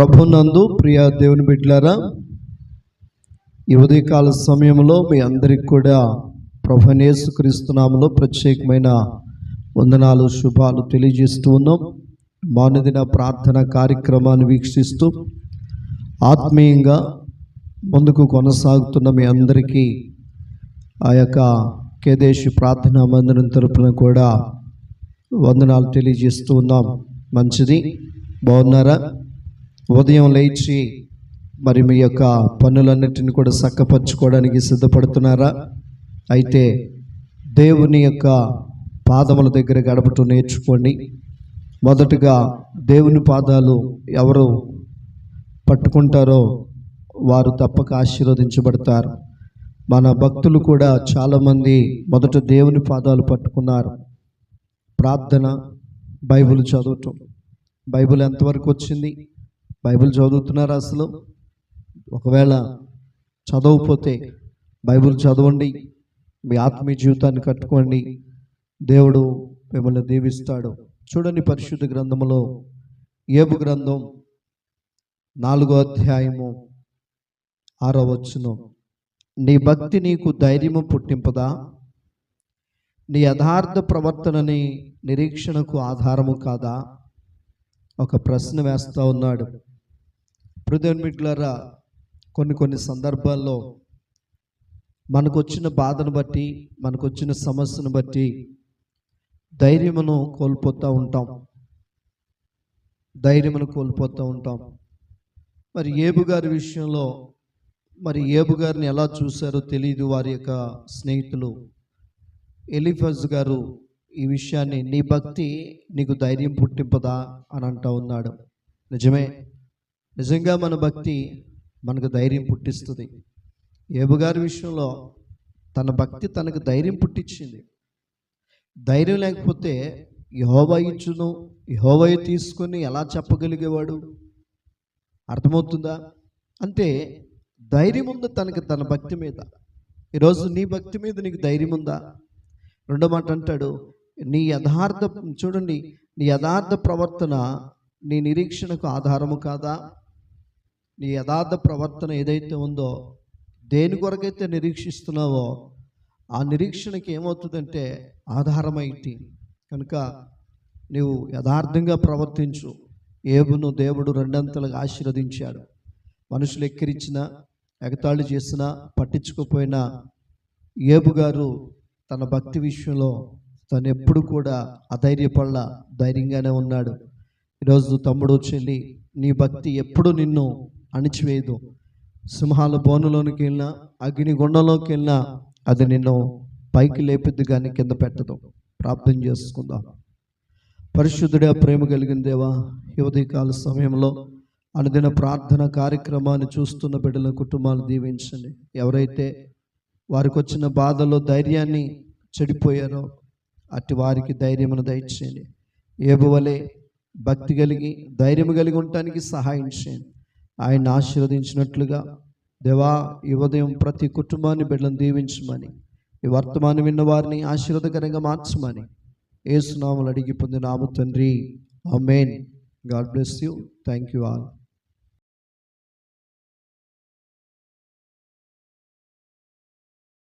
ప్రభునందు ప్రియ దేవుని బిడ్డలారా ఈ ఉదయకాల సమయంలో మీ అందరికి కూడా ప్రభునేసు క్రీస్తునామలో ప్రత్యేకమైన వందనాలు శుభాలు తెలియజేస్తూ ఉన్నాం. మానదిన ప్రార్థన కార్యక్రమాన్ని వీక్షిస్తూ ఆత్మీయంగా ముందుకు కొనసాగుతున్న మీ అందరికీ ఆ యొక్క కేదేశి ప్రార్థనా మందిరం తరపున కూడా వందనాలు తెలియజేస్తూ ఉన్నాం. మంచిది. బాగున్నారా? ఉదయం లేచి మరి మీ యొక్క పనులన్నిటిని కూడా చక్కపరచుకోవడానికి సిద్ధపడుతున్నారా? అయితే దేవుని యొక్క పాదముల దగ్గర గడపటం నేర్చుకోండి. మొదటగా దేవుని పాదాలు ఎవరు పట్టుకుంటారో వారు తప్పక ఆశీర్వదించబడతారు. మన భక్తులు కూడా చాలామంది మొదట దేవుని పాదాలు పట్టుకున్నారు. ప్రార్థన బైబిల్ చదవటం. బైబిల్ ఎంతవరకు వచ్చింది? బైబిల్ చదువుతున్నారా అసలు. ఒకవేళ చదవకపోతే బైబిల్ చదవండి మీ ఆత్మీయ జీవితాన్ని కట్టుకోండి. దేవుడు మిమ్మల్ని దీవిస్తాడు. చూడండి పరిశుద్ధ గ్రంథములో ఏబు గ్రంథం నాలుగో అధ్యాయము ఆరో వచ్చును నీ భక్తి నీకు ధైర్యము పుట్టింపదా? నీ యథార్థ ప్రవర్తనని నిరీక్షణకు ఆధారము కాదా? ఒక ప్రశ్న వేస్తూ ఉన్నాడు. హృదయమిట్లరా కొన్ని కొన్ని సందర్భాల్లో మనకు వచ్చిన బాధను బట్టి మనకు వచ్చిన సమస్యను బట్టి ధైర్యమును కోల్పోతూ ఉంటాం. ధైర్యమును కోల్పోతూ ఉంటాం. మరి ఏబు గారి విషయంలో మరి ఏబు గారిని ఎలా చూశారో తెలియదు వారి యొక్క స్నేహితులు. ఎలిఫజ్ గారు ఈ విషయాన్ని నీ భక్తి నీకు ధైర్యం పుట్టింపదా అని అంటూ ఉన్నాడు. నిజమే? నిజంగా మన భక్తి మనకు ధైర్యం పుట్టిస్తుంది. ఏబుగారి విషయంలో తన భక్తి తనకు ధైర్యం పుట్టించింది. ధైర్యం లేకపోతే యహోవా ఇచ్చును యహోవయ తీసుకొని ఎలా చెప్పగలిగేవాడు? అర్థమవుతుందా? అంటే ధైర్యం ఉందా తనకి తన భక్తి మీద. ఈరోజు నీ భక్తి మీద నీకు ధైర్యం ఉందా? రెండో మాట అంటాడు నీ యథార్థ చూడండి నీ యథార్థ ప్రవర్తన నీ నిరీక్షణకు ఆధారము కాదా? నీ యథార్థ ప్రవర్తన ఏదైతే ఉందో దేని కొరకైతే నిరీక్షిస్తున్నావో ఆ నిరీక్షణకి ఏమవుతుందంటే ఆధారమైంది. కనుక నీవు యథార్థంగా ప్రవర్తించు. ఏబును దేవుడు రెండంతలుగా ఆశీర్వదించాడు. మనుషులు ఎక్కిరించినా ఎగతాళి చేసినా పట్టించుకోపోయినా ఏబు గారు తన భక్తి విషయంలో తను ఎప్పుడు కూడా అధైర్యపడ ధైర్యంగానే ఉన్నాడు. ఈరోజు తమ్ముడు చెల్లి నీ భక్తి ఎప్పుడు నిన్ను అణిచివేయదు. సింహాల బోనులోనికి వెళ్ళినా అగ్ని గుండంలోకి వెళ్ళినా అది నిన్ను పైకి లేపిద్ది కానీ కింద పెట్టదు. ప్రార్థన చేసుకుందాం. పరిశుద్ధుడే ప్రేమ కలిగిన దేవా ఈ సమయంలో అనుదిన ప్రార్థన కార్యక్రమాన్ని చూస్తున్న బిడ్డల కుటుంబాలు దీవించండి. ఎవరైతే వారికి వచ్చిన బాధలో ధైర్యాన్ని చెడిపోయారో అట్టి వారికి ధైర్యమును దయచేయండి. ఏబువలే భక్తి కలిగి ధైర్యం కలిగి ఉండటానికి సహాయం చేయండి. ఆయన ఆశీర్వదించినట్లుగా దేవా ఈ ఉదయం ప్రతి కుటుంబాన్ని బిడ్డలను దీవించమని ఈ వర్తమానం విన్న వారిని ఆశీర్వదకరంగా మార్చమని ఏసునామలు అడిగి పొందిన ఆము తండ్రి. Amen God bless you. Thank you all.